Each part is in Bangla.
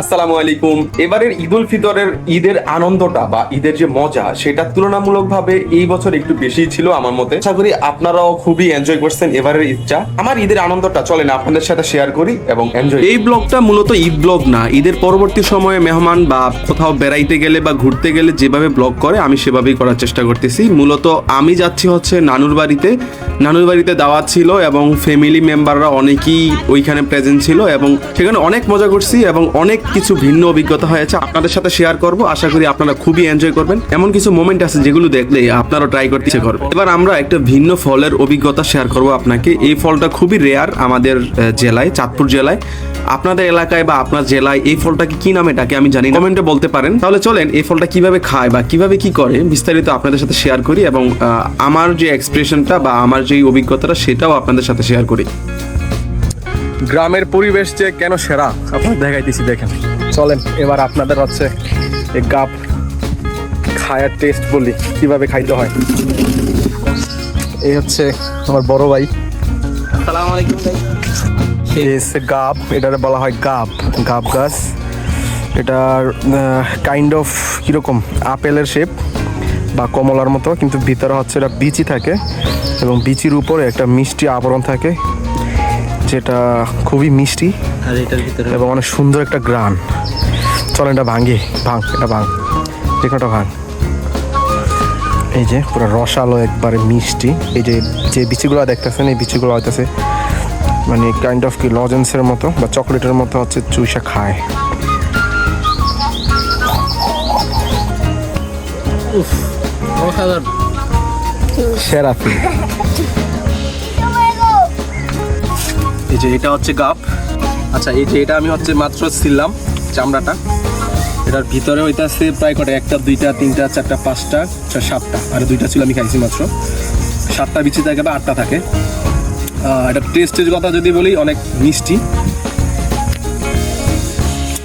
আসসালামু আলাইকুম। এবারের ঈদ উল ফিতরের ঈদের আনন্দটা বা ঈদের যে মজা, সেটা তুলনামূলকভাবে এই বছর একটু বেশি ছিল আমার মতে। আশা করি আপনারাও খুবই এনজয় করছেন এবারের ঈদটা। আমার ঈদের আনন্দটা, চলেন আপনাদের সাথে শেয়ার করি এবং এনজয় এই ব্লগটা মূলত ঈদ ব্লগ না, ঈদের পরবর্তী সময়ে মেহমান বা কোথাও বেড়াইতে গেলে বা ঘুরতে গেলে যেভাবে ব্লগ করে, আমি সেভাবেই করার চেষ্টা করতেছি। মূলত আমি যাচ্ছি হচ্ছে নানুর বাড়িতে। নানুর বাড়িতে দাওয়াত ছিল এবং ফ্যামিলি মেম্বাররা অনেকেই ওইখানে প্রেজেন্ট ছিল এবং সেখানে অনেক মজা করছি এবং অনেক কিছু ভিন্ন অভিজ্ঞতা হয়েছে আপনাদের সাথে শেয়ার করব। আশা করি আপনারা খুবই এনজয় করবেন। এমন কিছু মোমেন্ট আছে যেগুলো দেখলে আপনারা ট্রাই করতে ইচ্ছে করবে। এবার আমরা একটা ভিন্ন ফলের অভিজ্ঞতা শেয়ার করব আপনাকে। এই ফলটা খুবই রেয়ার আমাদের জেলায়, চাঁদপুর জেলায়। আপনাদের এলাকায় বা আপনার জেলায় এই ফলটাকে কি নামে ডাকে আমি জানি কমেন্টে বলতে পারেন। তাহলে চলেন, এই ফলটা কীভাবে খায় বা কীভাবে কি করে, বিস্তারিত আপনাদের সাথে শেয়ার করি এবং আমার যে এক্সপ্রেশনটা বা আমার যে অভিজ্ঞতাটা সেটাও আপনাদের সাথে শেয়ার করি। গ্রামের পরিবেশ যে কেন সেরা আপনার দেখাইতেছি দেখেন। চলেন এবার আপনাদের হচ্ছে এই গাপ খায়ার টেস্ট বলি কীভাবে খাইতে হয়। এই হচ্ছে আমার বড় ভাই। গাব এটার বলা হয় গাব গাব গাছ। এটার কাইন্ড অফ কীরকম আপেলের শেপ বা কমলার মতো কিন্তু ভিতরে হচ্ছে এটা বিচি থাকে এবং বিচির উপরে একটা মিষ্টি আবরণ থাকে। যেটা খুবই মিষ্টি আর এটার ভিতরে এবং অনেক সুন্দর একটা গ্রান। চলেন এটা ভাঙ্গি ভাঙ এটা ভাঙ। যেখানটা ভাঙ? এই যে পুরো রসালো একবারে মিষ্টি। এই যে যে বিচিগুলো দেখতেছেন এই বিচিগুলো হইতেছে মানে কাইন্ড অফ কি লজেন্সের মতো বা চকলেটের মতো হচ্ছে চুইসা খায়। অসাধারণ। সেরা। এই যে এটা হচ্ছে গাপ আচ্ছা এই যে এটা আমি হচ্ছে মাত্র ছিললাম চামড়াটা। এটার ভিতরে হইতাছে প্রায় কটা, একটা, দুইটা, তিনটা, চারটা, পাঁচটা, ছয়, সাতটা। আর দুইটা ছিল আমি খাইছি মাত্র। সাতটা বিচি থাকে বা আটটা থাকে। এটা টেস্টের কথা যদি বলি, অনেক মিষ্টি।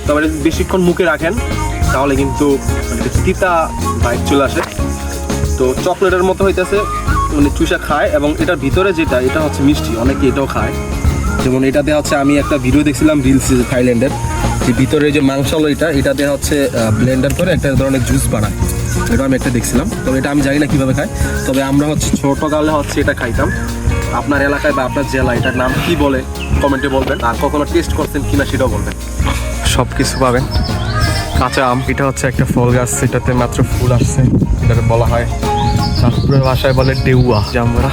তবে বেশিক্ষণ মুখে রাখেন, তাহলে কিন্তু মানে তিতা বাইক চলে আসে। তো চকলেটের মতো হইতেছে মানে চুষা খায় এবং এটার ভিতরে যেটা, এটা হচ্ছে মিষ্টি, অনেকে এটাও খায়। যেমন এটাতে হচ্ছে আমি একটা ভিডিও দেখছিলাম রিলস থাইল্যান্ডের যে ভিতরে যে মাংস মাংসালো এটা এটাতে হচ্ছে ব্লেন্ডার করে একটা ধরনের জুস বানায়। এটা আমি একটা দেখছিলাম। তবে এটা আমি জানি না কীভাবে খায়। তবে আমরা হচ্ছে ছোটোকালে হচ্ছে এটা খাইতাম। আপনার এলাকায় বা আপনার জেলা এটার নাম কি বলে? কমেন্টে বলবেন। আর কখনো টেস্ট করছেন কিনা সেটাও বলবেন। সব কিছু পাবেন। কাঁচা আম এটা হচ্ছে একটা ফল গাছ এটাতে মাত্র ফুল আসছে। এটাকে বলা হয়। চাঁদপুরের ভাষায় বলে ডেউয়া। জামরা।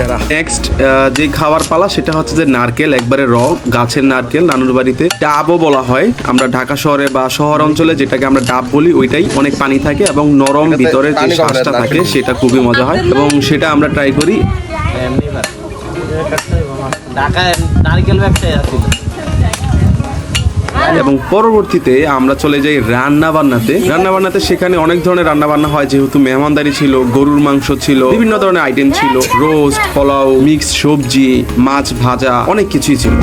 সেরা। নেক্সট যে খাবার পালা সেটা হচ্ছে যে নারকেল একবারে র গাছের নারকেল নানুর বাড়িতে। ডাবও বলা হয়। আমরা ঢাকা শহরে বা শহর অঞ্চলে যেটাকে আমরা ডাব বলি ওইটাই অনেক পানি থাকে এবং নরম ভিতরে যে শ্বাসটা থাকে সেটা খুবই মজা হয় এবং সেটা আমরা ট্রাই করি। ঢাকায় নারকেল ব্যবসায় আছে। এবং পরবর্তীতে আমরা চলে যাই রান্না বান্নাতে রান্না বান্নাতে সেখানে অনেক ধরনের রান্না বান্না হয়, যেহেতু মেহমানদারি ছিল, গরুর মাংস ছিল, বিভিন্ন ধরনের আইটেম ছিল। রোস্ট পোলাও মিক্স সবজি, মাছ ভাজা, অনেক কিছুই ছিল।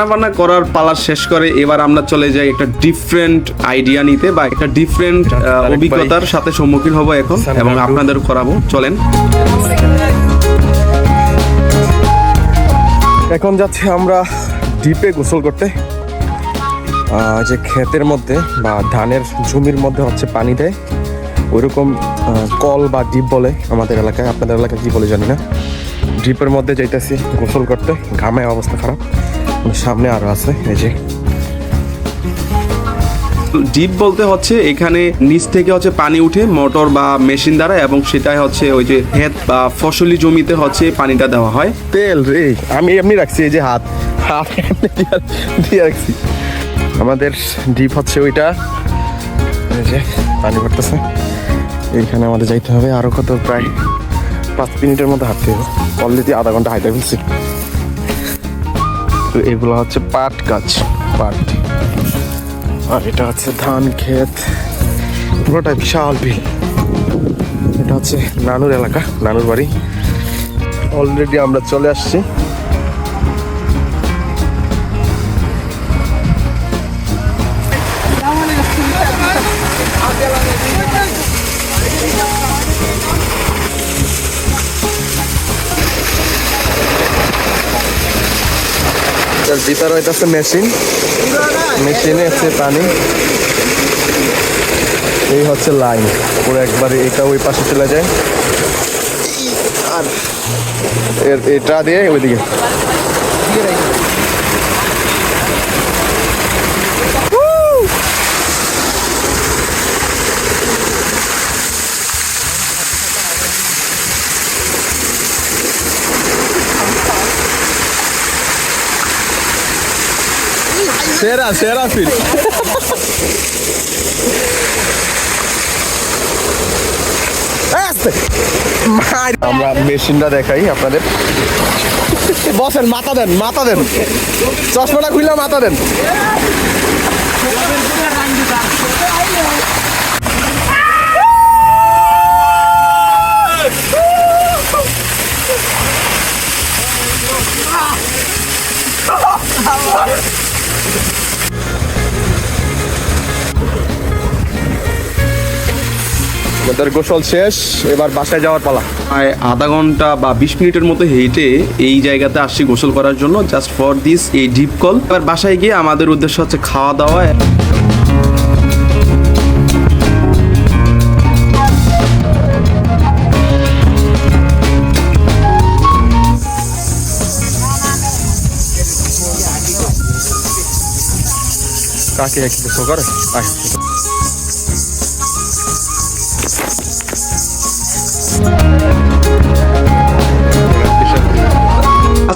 রান্না বান্না করার পালা শেষ করে এবার আমরা চলে যাই একটা ডিফারেন্ট আইডিয়া নিতে বা একটা ডিফারেন্ট আরেকবার- অভিজ্ঞতার সাথে সম্মুখীন হব এখন এবং আপনাদের করাবো। চলেন। এখন যাচ্ছি আমরা ডিপে গোসল করতে। যে ক্ষেতের মধ্যে বা ধানের জমির মধ্যে হচ্ছে পানি দেয়। ওইরকম কল বা ডিপ বলে আমাদের এলাকায়। আপনাদের এলাকায় কি বলে জানি না। ডিপের মধ্যে যাইতেছি গোসল করতে। ঘামে অবস্থা খারাপ। সামনে আরও আছে এই যে। ডিপ বলতে হচ্ছে এখানে নিচ থেকে হচ্ছে পানি উঠে মোটর বা মেশিন দ্বারা এবং সেটাই হচ্ছে ওই যে হেত বা ফসলি জমিতে হচ্ছে পানিটা দেওয়া হয়। তেল রে আমি এমনি রাখছি এই যে হাত। হাত দিয়ে রাখছি। আমাদের ডিপ হচ্ছে ওইটা। এই যে পানি পড়তেছে। এইখানে আমাদের যাইতে হবে। আরও কত প্রায় পাঁচ মিনিটের মধ্যে হাঁটতে হবে। অলরেডি আধা ঘণ্টা হাঁটতে ফেলছি। তো এগুলো হচ্ছে পাট গাছ, পাট। আর এটা হচ্ছে ধান ক্ষেত। পুরোটা বিশাল বিল। এটা হচ্ছে নানুর এলাকা, নানুর বাড়ি। অলরেডি আমরা চলে আসছি। এটার ভিতরে হচ্ছে মেশিন মেশিনে আছে পানি। এই হচ্ছে লাইন পুরো একবারে এটা ওই পাশে চলে যায়। আর এটা দিয়ে ওইদিকে। সেরা সেরা ফিল আমরা মেশিনটা দেখাই আপনাদের। বসেন মাথা দেন মাথা দেন। চশমাটা খুললে মাথা দেন। আমাদের গোসল শেষ এবার বাসায় যাওয়ার পালা। প্রায় আধা ঘণ্টা বা বিশ মিনিটের মতো হেঁটে এই জায়গাতে আসছি গোসল করার জন্য জাস্ট ফর দিস এই ডিপ কল এবার বাসায় গিয়ে আমাদের উদ্দেশ্য হচ্ছে খাওয়া দাওয়া। কাকে এক গোসল করে? আয়।